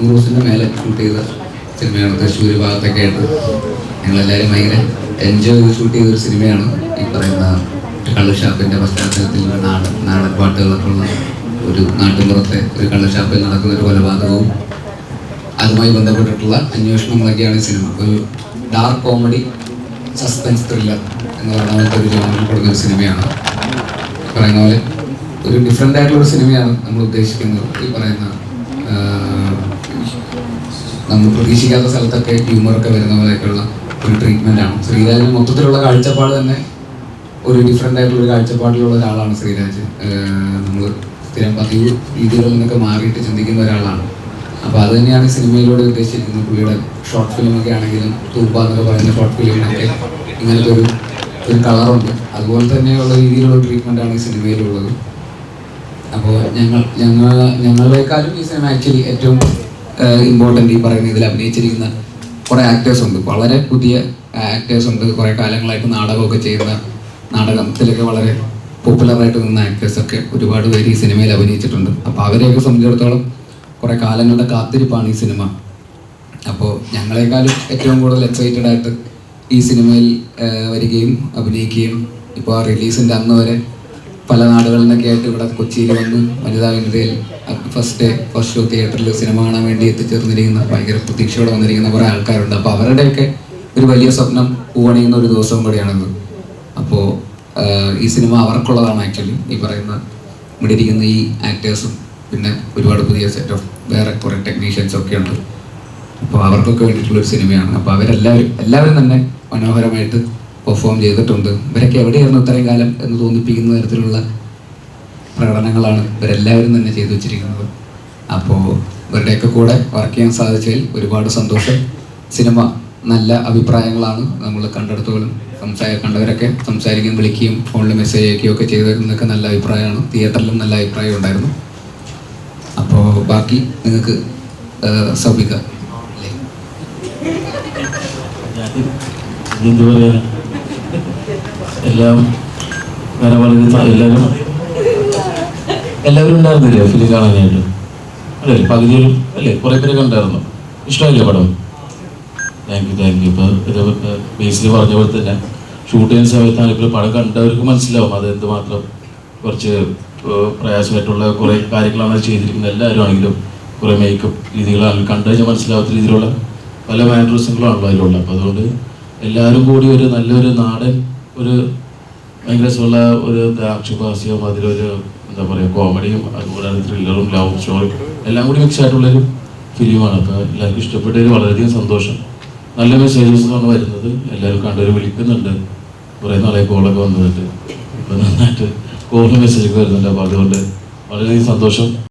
നൂറ് മേലെ ഷൂട്ട് ചെയ്ത സിനിമയാണ് തൃശ്ശൂർ ഭാഗത്തൊക്കെ ആയിട്ട് ഞങ്ങളെല്ലാവരും ഭയങ്കര എൻജോയ് ചെയ്ത് ഷൂട്ട് ചെയ്ത ഒരു സിനിമയാണ് ഈ പറയുന്ന കള്ളുഷാപ്പിന്റെ പശ്ചാത്തലത്തിൽ നാടൻ നാടൻ പാട്ടുകളൊക്കെ ഉള്ള ഒരു നാട്ടിൻപുറത്തെ ഒരു കള്ളുഷാപ്പിൽ നടക്കുന്ന ഒരു കൊലപാതകവും അതുമായി ബന്ധപ്പെട്ടിട്ടുള്ള അന്വേഷണങ്ങളൊക്കെയാണ് ഈ സിനിമ ഒരു ഡാർക്ക് കോമഡി സസ്പെൻസ് ത്രില്ലർ എന്ന് പറയുന്ന ഒരു ജോണിൽ കൊടുക്കുന്ന ഒരു സിനിമയാണ് പറയുന്ന പോലെ ഒരു ഡിഫറെന്റ് ആയിട്ടുള്ള ഒരു സിനിമയാണ് നമ്മൾ ഉദ്ദേശിക്കുന്നത്. ഈ പറയുന്ന നമ്മൾ പ്രതീക്ഷിക്കാത്ത സ്ഥലത്തൊക്കെ ട്യൂമറൊക്കെ വരുന്ന പോലെയൊക്കെയുള്ള ഒരു ട്രീറ്റ്മെന്റ് ആണ്. ശ്രീരാജിന് മൊത്തത്തിലുള്ള കാഴ്ചപ്പാട് തന്നെ ഒരു ഡിഫറെന്റ് ആയിട്ടുള്ള ഒരു കാഴ്ചപ്പാടിലുള്ള ഒരാളാണ് ശ്രീരാജ്. നമ്മൾ സ്ഥിരം പതിവ് രീതികളിൽ നിന്നൊക്കെ മാറിയിട്ട് ചിന്തിക്കുന്ന ഒരാളാണ്. അപ്പോൾ അത് തന്നെയാണ് സിനിമയിലൂടെ ഉദ്ദേശിച്ചിരിക്കുന്നത് പുള്ളിയുടെ ഷോർട്ട് ഫിലിമൊക്കെ ആണെങ്കിലും തൂപ്പ എന്നൊക്കെ പറയുന്ന ഷോർട്ട് ഫിലിമിനൊക്കെ ഇങ്ങനത്തെ ഒരു ഒരു കളറുണ്ട് അതുപോലെ തന്നെയുള്ള രീതിയിലുള്ള ട്രീറ്റ്മെന്റ് ആണ് ഈ സിനിമയിലുള്ളത്. അപ്പോൾ ഞങ്ങൾ ഞങ്ങൾ ഞങ്ങളെക്കാളും ഈ സിനിമ ആക്ച്വലി ഏറ്റവും ഇമ്പോർട്ടന്റ് ഈ പറയുന്ന ഇതിൽ അഭിനയിച്ചിരിക്കുന്ന കുറേ ആക്ടേഴ്സ് ഉണ്ട്. വളരെ പുതിയ ആക്ടേഴ്സ് ഉണ്ട്. കുറേ കാലങ്ങളായിട്ട് നാടകമൊക്കെ ചെയ്യുന്ന നാടകത്തിലൊക്കെ വളരെ പോപ്പുലറായിട്ട് നിന്ന ആക്ടേഴ്സൊക്കെ ഒരുപാട് പേര് ഈ സിനിമയിൽ അഭിനയിച്ചിട്ടുണ്ട്. അപ്പോൾ അവരെയൊക്കെ സംബന്ധിച്ചിടത്തോളം കുറേ കാലങ്ങളുടെ കാത്തിരിപ്പാണ് ഈ സിനിമ. അപ്പോൾ ഞങ്ങളെക്കാളും ഏറ്റവും കൂടുതൽ എക്സൈറ്റഡ് ആയിട്ട് ഈ സിനിമയിൽ വരികയും അഭിനയിക്കുകയും ഇപ്പോൾ റിലീസിന്റെ അന്ന് വരെ പല നാടുകളിൽ നിന്നൊക്കെ ആയിട്ട് ഇവിടെ കൊച്ചിയിൽ വന്ന് വനിതാ വനിതയിൽ ഫസ്റ്റ് ഡേ ഫസ്റ്റ് ഷോ തിയേറ്ററിൽ സിനിമ കാണാൻ വേണ്ടി എത്തിച്ചേർന്നിരിക്കുന്ന ഭയങ്കര പ്രതീക്ഷയോടെ വന്നിരിക്കുന്ന കുറേ ആൾക്കാരുണ്ട്. അപ്പോൾ അവരുടെയൊക്കെ ഒരു വലിയ സ്വപ്നം പൂവണിയുന്ന ഒരു ദിവസവും കൂടിയാണിത്. അപ്പോൾ ഈ സിനിമ അവർക്കുള്ളതാണ് ആക്ച്വലി. ഈ പറയുന്ന ഇവിടെ ഇരിക്കുന്ന ഈ ആക്ടേഴ്സും പിന്നെ ഒരുപാട് പുതിയ സെറ്റ് ഓഫ് വേറെ കുറേ ടെക്നീഷ്യൻസ് ഒക്കെ ഉണ്ട്. അപ്പോൾ അവർക്കൊക്കെ വേണ്ടിയിട്ടുള്ള ഒരു സിനിമയാണ്. അപ്പോൾ അവരെല്ലാവരും എല്ലാവരും തന്നെ മനോഹരമായിട്ട് പെർഫോം ചെയ്തിട്ടുണ്ട്. ഇവരൊക്കെ എവിടെയായിരുന്നു ഇത്രയും കാലം എന്ന് തോന്നിപ്പിക്കുന്ന തരത്തിലുള്ള പ്രകടനങ്ങളാണ് ഇവരെല്ലാവരും തന്നെ ചെയ്തു വെച്ചിരിക്കുന്നത്. അപ്പോൾ ഇവരുടെയൊക്കെ കൂടെ വർക്ക് ചെയ്യാൻ സാധിച്ചതിൽ ഒരുപാട് സന്തോഷം. സിനിമ നല്ല അഭിപ്രായങ്ങളാണ് നമ്മൾ കണ്ടെടുത്തോളും സംസാര കണ്ടവരൊക്കെ സംസാരിക്കുകയും വിളിക്കുകയും ഫോണിൽ മെസ്സേജ് അയക്കുകയും ഒക്കെ ചെയ്തതിനൊക്കെ നല്ല അഭിപ്രായമാണ്. തിയേറ്ററിലും നല്ല അഭിപ്രായം ഉണ്ടായിരുന്നു. അപ്പോൾ ബാക്കി നിങ്ങൾക്ക് സൗഭിക. എല്ലാം വളരെ എല്ലാവരും എല്ലാവരും ഉണ്ടായിരുന്നില്ലേ? ഫിലിം കാണാനായിട്ട് അല്ലേ? പകുതിയിലും അല്ലേ? കുറെ പേരൊക്കെ ഉണ്ടായിരുന്നു ഇഷ്ടമായില്ലേ പടം? താങ്ക് യു താങ്ക് യു ഇപ്പോൾ ഇത് ബേസിൽ പറഞ്ഞ പോലെ തന്നെ ഷൂട്ട് ചെയ്യുന്ന സമയത്താണ് ഇപ്പോൾ പടം കണ്ടവർക്ക് മനസ്സിലാവും അത് എന്തുമാത്രം കുറച്ച് പ്രയാസമായിട്ടുള്ള കുറേ കാര്യങ്ങളാണ് ചെയ്തിരിക്കുന്നത്. എല്ലാവരും ആണെങ്കിലും കുറേ മേക്കപ്പ് രീതികളാണെങ്കിലും കണ്ടു കഴിഞ്ഞാൽ മനസ്സിലാവാത്ത രീതിയിലുള്ള പല മാനറിസങ്ങളാണല്ലോ അതിലുള്ള അപ്പോൾ അതുകൊണ്ട് എല്ലാവരും കൂടി ഒരു നല്ലൊരു നാടൻ ഒരു ഭയങ്കര രസമുള്ള ഒരു ആക്ഷേപാസ്യവും അതിലൊരു എന്താ പറയുക കോമഡിയും അതുപോലെ ത്രില്ലറും ലവ് സ്റ്റോറിയും എല്ലാം കൂടി മിക്സ് ആയിട്ടുള്ളൊരു ഫിലിമാണ്. അപ്പോൾ എല്ലാവർക്കും ഇഷ്ടപ്പെട്ടതിൽ വളരെയധികം സന്തോഷം. നല്ല മെസ്സേജസ് ആണ് വരുന്നത്. എല്ലാവരും കണ്ടവർ വിളിക്കുന്നുണ്ട്. കുറേ നാളെ കോളൊക്കെ വന്നിട്ട് അപ്പോൾ നന്നായിട്ട് കോളിന് മെസ്സേജൊക്കെ വരുന്നുണ്ട്. അപ്പോൾ അതുകൊണ്ട് വളരെയധികം സന്തോഷം.